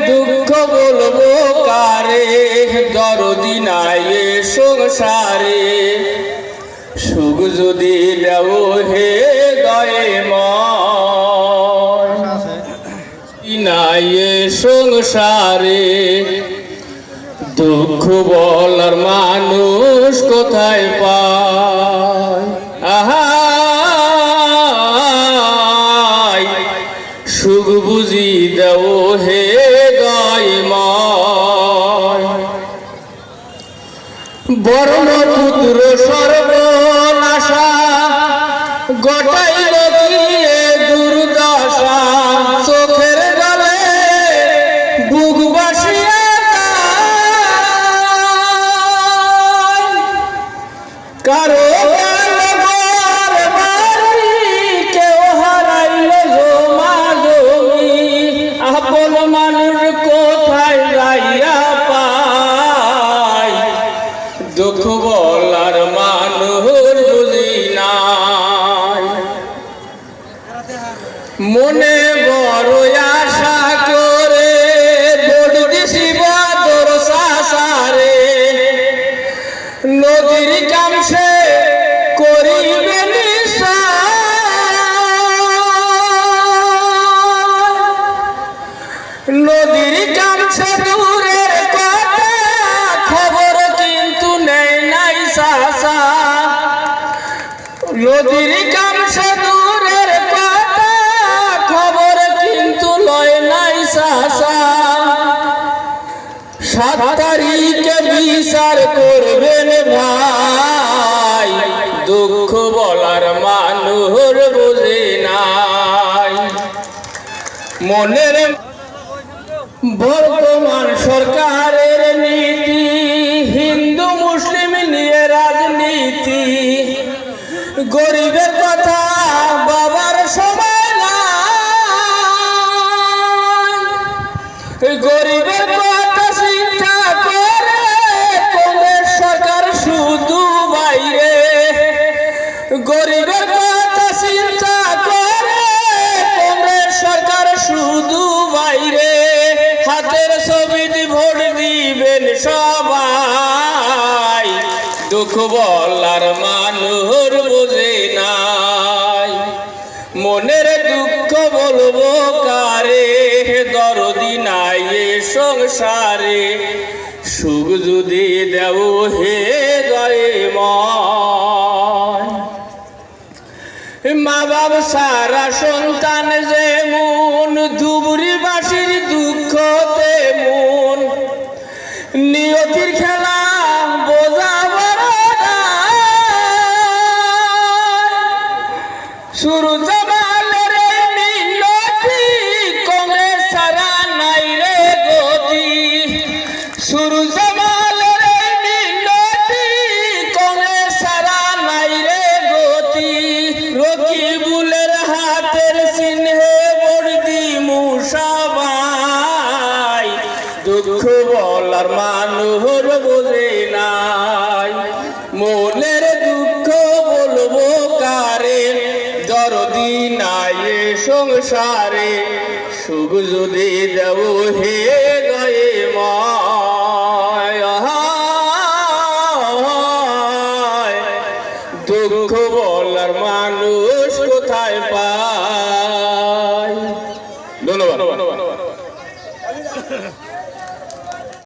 দুঃখ বলব কারে? দরদি নাই সংসারে। সুখ যদি দেও হে দয়ে নাই সংসারে? দুঃখ বলার মানুষ কোথায় পায়? বর্ণ সর্বনাশা গটাইল গিয়ে দুর্দশা। চোখের গলে বুক কারও কোথায় যাইয়া দুঃখ বলার মানুষ বুঝি নাই। মনে বড় নদীর কামছে দূরের কথা খবর কিন্তু লয় নাই সাসা। সাত তারিখে বিচার করবেন ভাই, দুঃখ বলার মানুষ বুঝে নাই। মনের বর্তমান কথা বাবার সময় গরিবের কথা চিন্তা করে কংগ্রেস সরকার শুধু বাইরে। গরিবের কথা চিন্তা করে কংগ্রেস সরকার শুধু বাইরে। হাতের ছবি ভোট দিবেন সবাই। দুঃখ বলার মানুষ বোঝে মনের দুঃখ বলব কারে? দরদি নাই সংসারে। সুখ যদি দেও হে ময় মা বাবা সারা সন্তান যেমন ধুবুরি বাসির দুঃখ তেমন নিয়তির খেলা বোঝাবার শুরু জামালের রকিবুলের হাতের চিহ্নে বর্দি মুসাবাই দুঃখ বলার মানুষ বোঝে নাই। মনের দুঃখ বলব কারে? দরদি নাই সংসারে। সুখ যদি দেব হে গয়ে মায় কোথায় পায় ধন্যবাদ।